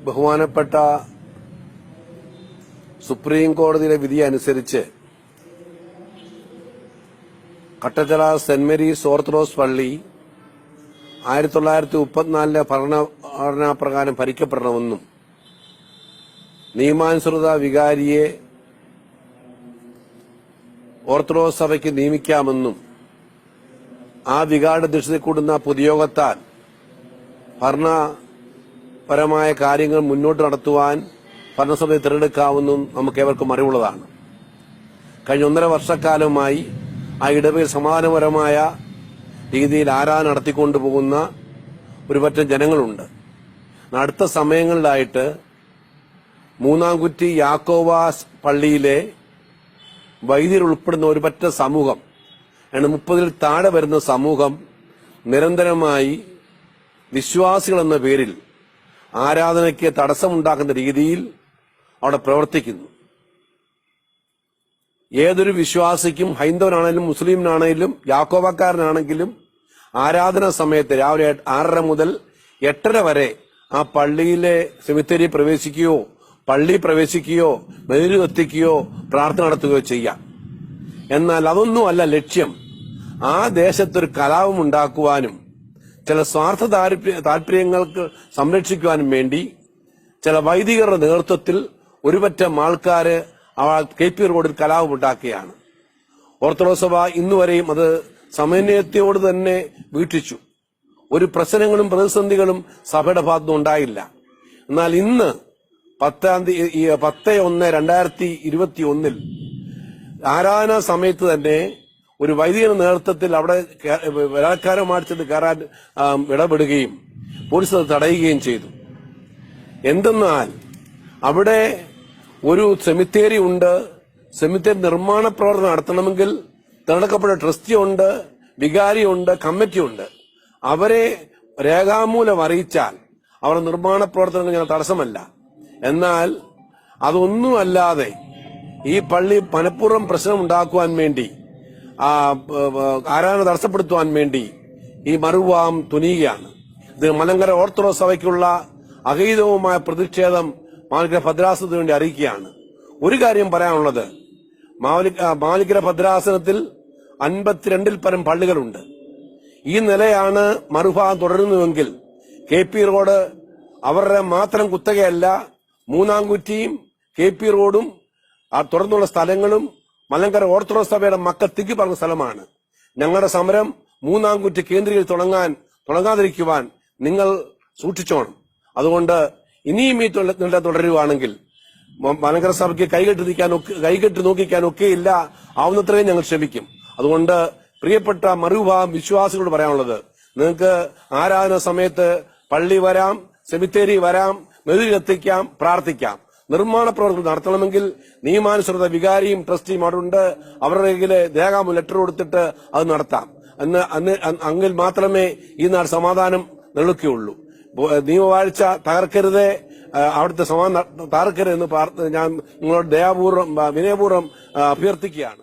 ബഹുമാനപ്പെട്ട സുപ്രീം കോടതിയുടെ വിധി അനുസരിച്ച് കട്ടച്ചല സെന്റ് മേരീസ് ഓർത്തഡോക്സ് പള്ളി ആയിരത്തി തൊള്ളായിരത്തി മുപ്പത്തിനാലിലെ ഭരണഘടനാപ്രകാരം ഭരിക്കപ്പെടണമെന്നും നിയമാനുസൃത വികാരിയെ ഓർത്തഡോക്സ് സഭയ്ക്ക് നിയമിക്കാമെന്നും ആ വികാരുടെ ദൃഷ്ടി കൂടുന്ന പൊതുയോഗത്താൽ ഭരണപരമായ കാര്യങ്ങൾ മുന്നോട്ട് നടത്തുവാൻ ഭരണസമിതി തിരഞ്ഞെടുക്കാവുന്നതും നമുക്ക് ഏവർക്കും അറിവുള്ളതാണ്. കഴിഞ്ഞ ഒന്നര വർഷക്കാലമായി ആ ഇടവയിൽ സമാധാനപരമായ രീതിയിൽ ആരാധന നടത്തിക്കൊണ്ടു പോകുന്ന ഒരുപറ്റം ജനങ്ങളുണ്ട്. അടുത്ത സമയങ്ങളിലായിട്ട് മൂന്നാംകുറ്റി യാക്കോവാസ് പള്ളിയിലെ വൈദ്യർ ഉൾപ്പെടുന്ന ഒരുപറ്റ സമൂഹം ആണ് മുപ്പതിൽ താഴെ വരുന്ന സമൂഹം നിരന്തരമായി വിശ്വാസികൾ എന്ന പേരിൽ ആരാധനയ്ക്ക് തടസ്സമുണ്ടാക്കുന്ന രീതിയിൽ അവിടെ പ്രവർത്തിക്കുന്നു. ഏതൊരു വിശ്വാസിക്കും ഹൈന്ദവനാണെങ്കിലും മുസ്ലിമിനാണെങ്കിലും യാക്കോബക്കാരനാണെങ്കിലും ആരാധന സമയത്ത് രാവിലെ ആറര മുതൽ എട്ടര വരെ ആ പള്ളിയിലെ സെമിത്തേരി പ്രവേശിക്കുകയോ പള്ളി പ്രവേശിക്കുകയോ മെതിര് കത്തിക്കുകയോ പ്രാർത്ഥന നടത്തുകയോ ചെയ്യാം. എന്നാൽ അതൊന്നുമല്ല ലക്ഷ്യം. ആ ദേശത്തൊരു കലാപം ഉണ്ടാക്കുവാനും ചില സ്വാർത്ഥ താല്പര്യ- താല്പര്യങ്ങൾക്ക് സംരക്ഷിക്കുവാനും വേണ്ടി ചില വൈദികരുടെ നേതൃത്വത്തിൽ ഒരുപറ്റം ആൾക്കാര് കെ പി റോഡിൽ കലാപം ഉണ്ടാക്കുകയാണ്. ഓർത്തഡോക്സ് സഭ ഇന്നുവരെയും അത് സമന്വയത്തോട് തന്നെ വീക്ഷിച്ചു. ഒരു പ്രശ്നങ്ങളും പ്രതിസന്ധികളും സഭയുടെ ഭാഗത്തുനിന്ന് ഉണ്ടായില്ല. എന്നാൽ ഇന്ന് പത്താം തീയതി പത്ത് ഒന്ന് രണ്ടായിരത്തി ഇരുപത്തി ഒന്നിൽ ആരാധനാ സമയത്ത് തന്നെ ഒരു വൈദികന നേതൃത്വത്തിൽ അവിടെ ബലാത്കാരം ബലാത്കാരമായിട്ട് ചെന്ന് കയറാൻ ഇടപെടുകയും പോലീസ് അത് തടയുകയും ചെയ്തു. എന്തെന്നാൽ അവിടെ ഒരു സെമിത്തേരി ഉണ്ട്. സെമിത്തേരി നിർമ്മാണ പ്രവർത്തനം നടത്തണമെങ്കിൽ തിരഞ്ഞെടുക്കപ്പെട്ട ട്രസ്റ്റി ഉണ്ട് വികാരി ഉണ്ട് കമ്മിറ്റി ഉണ്ട്. അവരെ രേഖാമൂലം അറിയിച്ചാൽ അവർ നിർമ്മാണ പ്രവർത്തനങ്ങൾ ഞങ്ങൾ തടസ്സമല്ല. എന്നാൽ അതൊന്നുമല്ലാതെ ഈ പള്ളി മനഃപൂർവം പ്രശ്നം ഉണ്ടാക്കുവാൻ വേണ്ടി ആരാധന തടസ്സപ്പെടുത്തുവാൻ വേണ്ടി ഈ മറുവാം തുനിയുകയാണ്. ഇത് മലങ്കര ഓർത്തഡോക്സ് സഭയ്ക്കുള്ള അഹൈതവുമായ പ്രതിഷേധം മാലിക്കര ഭദ്രാസനത്തിന് വേണ്ടി അറിയിക്കുകയാണ്. ഒരു കാര്യം പറയാനുള്ളത്. മാലിക മാലിക്കര ഭദ്രാസനത്തിൽ അൻപത്തിരണ്ടിൽ പരം പള്ളികളുണ്ട്. ഈ നിലയാണ് മറുഭാഗം തുടരുന്നുവെങ്കിൽ കെ പി റോഡ് അവരുടെ മാത്രം കുത്തകയല്ല മൂന്നാംകുറ്റിയും കെ പി റോഡും തുടർന്നുള്ള സ്ഥലങ്ങളും മലങ്കര ഓർത്തഡോക്സ് സഭയുടെ മക്ക തിക്കി പറഞ്ഞ സ്ഥലമാണ്. ഞങ്ങളുടെ സമരം മൂന്നാംകുറ്റി കേന്ദ്രീകരിച്ച് തുടങ്ങാൻ തുടങ്ങാതിരിക്കുവാൻ നിങ്ങൾ സൂക്ഷിച്ചോണം. അതുകൊണ്ട് ഇനിയും ഈ നില തുടരുവാണെങ്കിൽ മലങ്കര സഭയ്ക്ക് കൈകെട്ടി നിൽക്കാൻ ഒക്കെ കൈകെട്ടി നോക്കിക്കാൻ ഒക്കെയില്ല ആവുന്നത്രയും ഞങ്ങൾ ശ്രമിക്കും. അതുകൊണ്ട് പ്രിയപ്പെട്ട മറുവിഭാഗം വിശ്വാസികളോട് പറയാനുള്ളത് നിങ്ങൾക്ക് ആരാധന സമയത്ത് പള്ളി വരാം സെമിത്തേരി വരാം മെഴുകി എത്തിക്കാം പ്രാർത്ഥിക്കാം. നിർമ്മാണ പ്രവർത്തനം നടത്തണമെങ്കിൽ നിയമാനുസൃത വികാരിയും ട്രസ്റ്റിയും അവിടെ ഉണ്ട്. അവരുടെ കയ്യിലെ ദേഹാമു ലെറ്റർ കൊടുത്തിട്ട് അത് നടത്താം. അന്ന് അന്ന് അങ്ങിൽ മാത്രമേ ഈ നാട് സമാധാനം നിലനിൽക്കുകയുള്ളൂ. നിയമവാഴ്ച തകർക്കരുത്. അവിടുത്തെ സമാധാനം തകർക്കരുത് എന്ന് ഞാൻ നിങ്ങളോട് ദയാപൂർവം വിനയപൂർവം അഭ്യർത്ഥിക്കുകയാണ്.